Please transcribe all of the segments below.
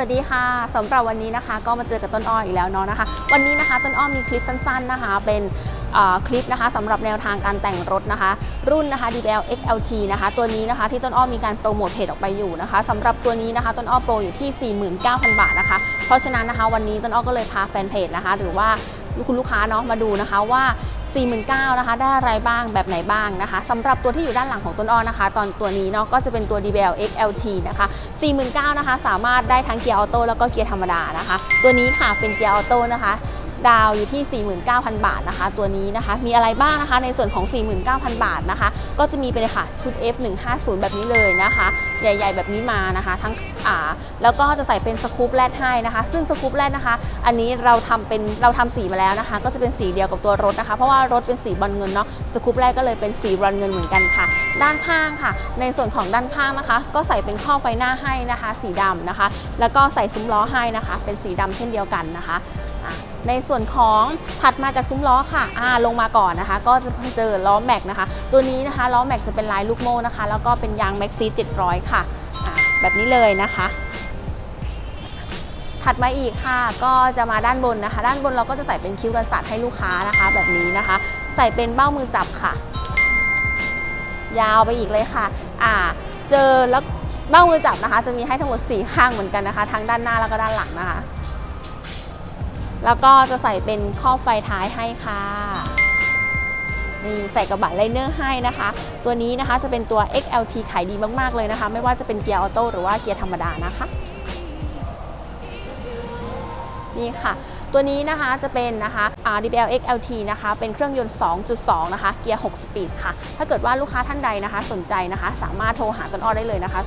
วัสดีค่ะสำหรับวันนี้นะคะ ก็มาเจอกับต้นอ้ออีกแล้วเนาะนะคะ วันนี้นะคะต้นอ้อมีคลิปสั้น ๆนะคะ เป็นคลิปนะคะสำหรับแนวทางการแต่งรถนะคะ รุ่นนะคะ DBL XLT นะคะ ตัวนี้นะคะที่ต้นอ้อมีการโปรโมทเพจออกไปอยู่นะคะสำหรับตัวนี้นะคะ ต้นอ้อโปรอยู่ที่ 49,000 บาทนะคะ เพราะฉะนั้นนะคะ วันนี้ต้นอ้อก็เลยพาแฟนเพจนะคะ หรือว่าคุณลูกค้าเนาะมาดูนะคะว่า 49,000นะคะ ได้อะไรบ้างแบบไหนบ้างนะคะสำหรับตัวที่อยู่ด้านหลังของต้นอ้อนะคะ ตอนตัวนี้เนาะก็จะเป็นตัว DBL XLT นะคะ 49,000นะคะ สามารถได้ทั้งเกียร์ออโต้แล้วก็เกียร์ธรรมดานะคะ ตัวนี้ค่ะเป็นเกียร์ออโต้นะคะ ดาวอยู่ที่ 49,000 บาทนะคะ ตัวนี้นะคะมีอะไรบ้างนะคะในส่วนของ 49,000 บาทนะคะ ก็จะมีไปเลยค่ะชุด F150 แบบนี้เลยนะคะ ใหญ่ ๆ แบบนี้มานะคะทั้งอ่าแล้วก็จะใส่เป็นสกู๊ปแรดให้นะคะ ซึ่งสกู๊ปแรดนะคะ อันนี้เราทำเป็นเราทำสีมาแล้วนะคะ ก็จะเป็นสีเดียวกับตัวรถนะคะ เพราะว่ารถเป็นสีบอลเงินเนาะสกู๊ปแรดก็เลยเป็นสีบรอลเงินเหมือนกันค่ะ ด้านข้างค่ะ ในส่วนของด้านข้างนะคะ ก็ใส่เป็นข้อไฟหน้าให้นะคะ สีดำนะคะ แล้วก็ใส่ซุ้มล้อให้นะคะ เป็นสีดำเช่นเดียวกันนะคะในส่วนของถัดมาจากซุ้มล้อค่ะอ่าลงมาก่อนนะคะ ก็จะเจอล้อแม็กนะคะ ตัวนี้นะคะล้อแม็กจะเป็นลายลูกโม่นะคะ แล้วก็เป็นยางแม็กซี700 ค่ะอะแบบนี้เลยนะคะ ถัดมาอีกค่ะ ก็จะมาด้านบนนะคะ ด้านบนเราก็จะใส่เป็นคิ้วกันสัตว์ให้ลูกค้านะคะ แบบนี้นะคะ ใส่เป็นเบ้ามือจับค่ะ ยาวไปอีกเลยค่ะ อ่า เจอแล้วเบ้ามือจับนะคะ จะมีให้ทั้งหมด 4 ข้างเหมือนกันนะคะ ทั้งด้านหน้าแล้วก็ด้านหลังนะคะ แล้วก็จะใส่เป็นข้อบไฟท้ายให้ค่ะนี่ใส่กระบะไลเนอร์ให้นะคะ ตัวนี้นะคะจะเป็นตัว XLT ขายดีมาก ๆ เลยนะคะ ไม่ว่าจะเป็นเกียร์ออโต้หรือว่าเกียร์ธรรมดานะคะ นี่ค่ะ ตัวนี้นะคะจะเป็นนะคะ RDBL XLT นะคะ เป็นเครื่องยนต์ 2.2 นะคะ เกียร์ 6 สปีดค่ะ ถ้าเกิดว่าลูกค้าท่านใดนะคะ สนใจนะคะ สามารถโทรหาต้นอ้อได้เลยนะคะ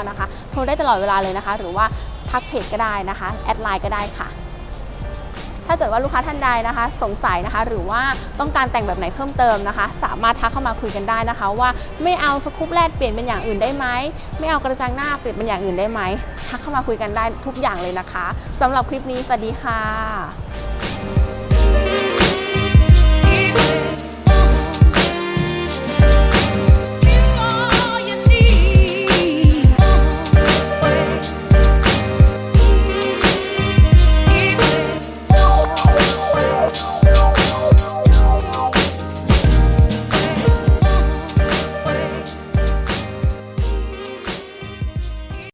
0632737949 นะคะ โทรได้ตลอดเวลาเลยนะคะ หรือว่าทักเพจก็ได้นะคะ แอดไลน์ก็ได้ค่ะ ถ้าเกิดว่าลูกค้าท่านใดนะคะ สงสัยนะคะ หรือว่าต้องการแต่งแบบไหนเพิ่มเติมนะคะ สามารถทักเข้ามาคุยกันได้นะคะ ว่าไม่เอาสกู๊ปแรดเปลี่ยนเป็นอย่างอื่นได้ไหมไม่เอากระจังหน้าเปลี่ยนเป็นอย่างอื่นได้ไหมทักเข้ามาคุยกันได้ทุกอย่างเลยนะคะสำหรับคลิปนี้สวัสดีค่ะ